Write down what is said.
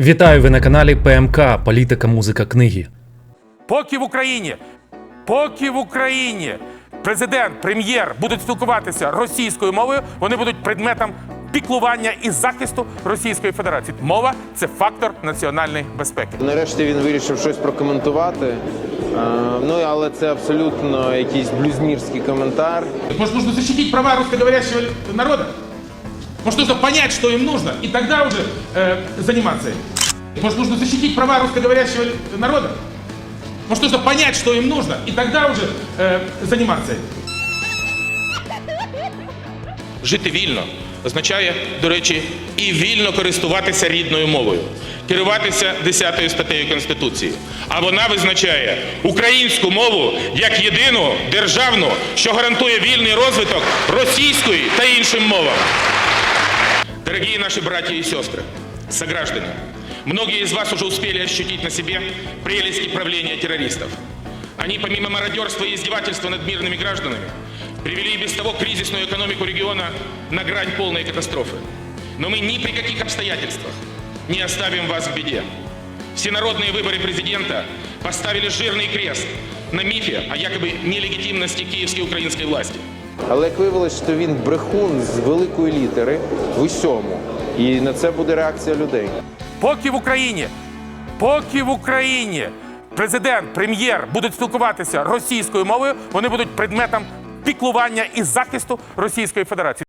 Вітаю ви на каналі ПМК Політика, музика, книги. Поки в Україні, поки в Україні президент, прем'єр будуть спілкуватися російською мовою, вони будуть предметом піклування і захисту Російської Федерації. Мова це фактор національної безпеки. Нарешті він вирішив щось прокоментувати. Е, Ну але це абсолютно якийсь блюзнірський коментар. Может, нужно защитить права русскоговорящего народа? Может, нужно понять, что им нужно, и тогда уже э, заниматься этим? Может, нужно защитить права русскоговорящего народа? Может, нужно понять, что им нужно, и тогда уже э, заниматься этим? Жити вільно означає, до речі, і вільно користуватися рідною мовою, керуватися 10 статтею Конституції. А вона визначає українську мову як єдину державну, що гарантує вільний розвиток російської та іншим мовам. Дорогие наши братья и сестры, сограждане, многие из вас уже успели ощутить на себе прелести правления террористов. Они, помимо мародерства и издевательства над мирными гражданами, привели и без того кризисную экономику региона на грань полной катастрофы. Но мы ни при каких обстоятельствах не оставим вас в беде. Всенародные выборы президента поставили жирный крест на мифе о якобы нелегитимности киевской украинской власти. Але як виявилось, що він брехун з великої літери в усьому. І на це буде реакція людей. Поки в Україні, поки в Україні президент, прем'єр будуть спілкуватися російською мовою, вони будуть предметом піклування і захисту Російської Федерації.